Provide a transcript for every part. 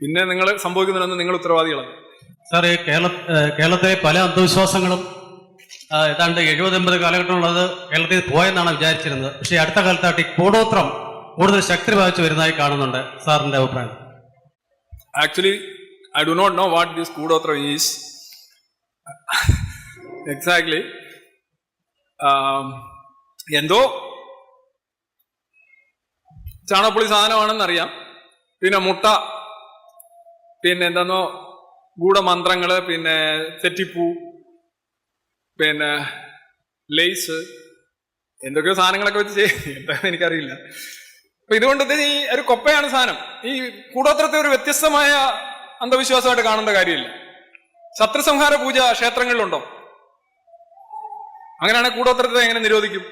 പിന്നെ നിങ്ങൾ സംഭവിക്കുന്നതിനൊന്നും നിങ്ങൾ ഉത്തരവാദികളാണ് സാർ ഈ കേരള കേരളത്തിലെ പല അന്ധവിശ്വാസങ്ങളും ഏതാണ്ട് എഴുപത് എൺപത് കാലഘട്ടമുള്ളത് കേരളത്തിൽ പോയെന്നാണ് വിചാരിച്ചിരുന്നത്. പക്ഷേ അടുത്ത കാലത്തായിട്ട് ഈ കൂടോത്രം കൂടുതൽ ശക്തി പ്രാപിച്ചു വരുന്നതായി കാണുന്നുണ്ട് സാറിന്റെ അഭിപ്രായം. Actually I do not know what this കൂടോത്രം ഈസ് എക്സാക്ട്ലി എന്തോ ചാണകപ്പൊളി സാധനമാണെന്നറിയാം. പിന്നെ മുട്ട. പിന്നെ എന്താന്നോ ഗൂഢമന്ത്രങ്ങൾ പിന്നെ തെറ്റിപ്പൂ പിന്നെ ലേസ് എന്തൊക്കെയോ സാധനങ്ങളൊക്കെ വെച്ച് ചെയ്യാന്ന് എനിക്കറിയില്ല. അപ്പൊ ഇതുകൊണ്ട് ഇത് ഈ ഒരു കൊപ്പയാണ് സാധനം. ഈ കൂടോത്രത്തെ ഒരു വ്യത്യസ്തമായ അന്ധവിശ്വാസമായിട്ട് കാണേണ്ട കാര്യമില്ല. ശത്രുസംഹാര പൂജ ക്ഷേത്രങ്ങളിലുണ്ടോ? അങ്ങനെയാണെങ്കിൽ കൂടോത്രത്തെ എങ്ങനെ നിരോധിക്കും?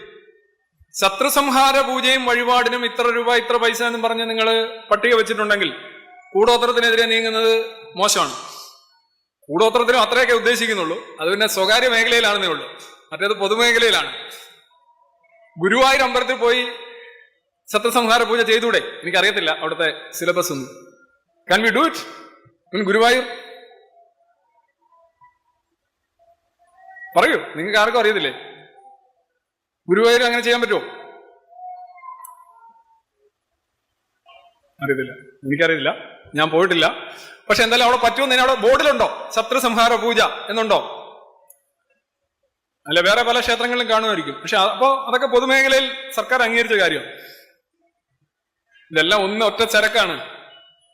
ശത്രുസംഹാര പൂജയും വഴിപാടിനും ഇത്ര രൂപ ഇത്ര പൈസ എന്നും പറഞ്ഞ് നിങ്ങൾ പട്ടിക വെച്ചിട്ടുണ്ടെങ്കിൽ കൂടോത്രത്തിനെതിരെ നീങ്ങുന്നത് മോശമാണ്. കൂടോത്രത്തിനും അത്രയൊക്കെ ഉദ്ദേശിക്കുന്നുള്ളൂ. അത് പിന്നെ സ്വകാര്യ മേഖലയിലാണെന്നേ ഉള്ളൂ. മറ്റേത് പൊതുമേഖലയിലാണ്. ഗുരുവായൂർ അമ്പലത്തിൽ പോയി സത്യസംഹാര പൂജ ചെയ്തൂടെ? എനിക്കറിയത്തില്ല അവിടുത്തെ സിലബസ് ഒന്നും. Can we do it in Guruvayur? പറയൂ നിങ്ങൾക്ക് ആർക്കും അറിയത്തില്ലേ? ഗുരുവായൂർ അങ്ങനെ ചെയ്യാൻ പറ്റുമോ? അറിയത്തില്ല. എനിക്കറിയില്ല ഞാൻ പോയിട്ടില്ല. പക്ഷെ എന്തായാലും അവിടെ പറ്റുമെന്ന് അവിടെ ബോർഡിലുണ്ടോ? ശത്രുസംഹാര പൂജ എന്നുണ്ടോ? അല്ല വേറെ പല ക്ഷേത്രങ്ങളിലും കാണുമായിരിക്കും. പക്ഷെ അപ്പോ അതൊക്കെ പൊതുമേഖലയിൽ സർക്കാർ അംഗീകരിച്ച കാര്യം. ഇതെല്ലാം ഒന്ന് ഒറ്റ ചരക്കാണ്.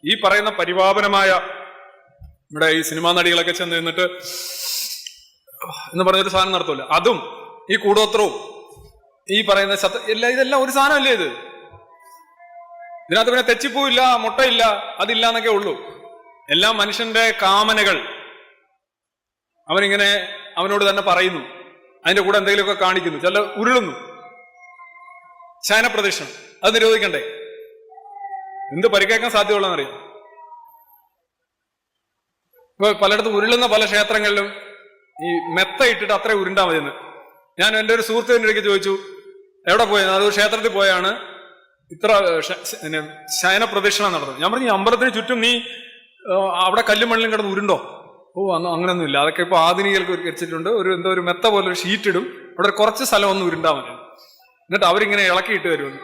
ഈ പറയുന്ന പരിപാപനമായ ഇവിടെ ഈ സിനിമാ നടികളൊക്കെ ചെന്ന് നിന്നിട്ട് എന്ന് പറഞ്ഞൊരു സാധനം നടത്തൂല. അതും ഈ കൂടോത്രവും ഈ പറയുന്ന എല്ലാം ഇതെല്ലാം ഒരു സാധനമല്ലേ ഇത്? ഇതിനകത്ത് പിന്നെ തെച്ചിപ്പൂവില്ല മുട്ടയില്ല അതില്ല എന്നൊക്കെ ഉള്ളൂ. എല്ലാം മനുഷ്യന്റെ കാമനകൾ. അവനിങ്ങനെ അവനോട് തന്നെ പറയുന്നു. അതിന്റെ കൂടെ എന്തെങ്കിലുമൊക്കെ കാണിക്കുന്നു. ചില ഉരുളുന്നു. ശയനപ്രദക്ഷിണം അത് നിരോധിക്കണ്ടേ? എന്ത് പരിക്കേക്കാൻ സാധ്യതയുള്ളതെന്നറിയാം? ഇപ്പൊ പലയിടത്തും ഉരുളുന്ന പല ക്ഷേത്രങ്ങളിലും ഈ മെത്ത ഇട്ടിട്ട് അത്ര ഉരുണ്ടാ മതിയെന്ന്. ഞാൻ എന്റെ ഒരു ഇടയ്ക്ക് ചോദിച്ചു എവിടെ പോയത് അത് ക്ഷേത്രത്തിൽ പോയാണ്. ഇത്ര ശയന പ്രദക്ഷിണം നടന്നത് ഞാൻ പറഞ്ഞു "ഈ അമ്പലത്തിന് ചുറ്റും നീ അവിടെ കല്ലും മണ്ണിലും കിടന്ന് ഉരുണ്ടോ? ഓ അന്ന് അങ്ങനെയൊന്നും ഇല്ല അതൊക്കെ ഇപ്പോൾ ആധുനികർക്ക് വെച്ചിട്ടുണ്ട്. ഒരു എന്തോ ഒരു മെത്ത പോലെ ഒരു ഷീറ്റ് ഇടും. അവിടെ കുറച്ച് സ്ഥലം ഒന്ന് ഉരുണ്ടാ മതി. എന്നിട്ട് അവരിങ്ങനെ ഇളക്കിയിട്ട് വരുമെന്ന്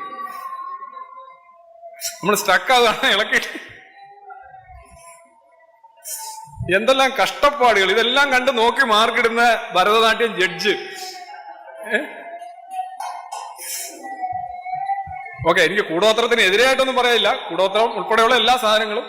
നമ്മൾ സ്റ്റക്കാതാണ് ഇളക്കിയിട്ട് എന്തെല്ലാം കഷ്ടപ്പാടുകൾ. ഇതെല്ലാം കണ്ട് നോക്കി മാർക്കിടുന്ന ഭരതനാട്യം ജഡ്ജ് ഓക്കെ എനിക്ക് കൂടോത്രത്തിന് എതിരായിട്ടൊന്നും പറയില്ല കൂടോത്രം ഉൾപ്പെടെയുള്ള എല്ലാ സാധനങ്ങളും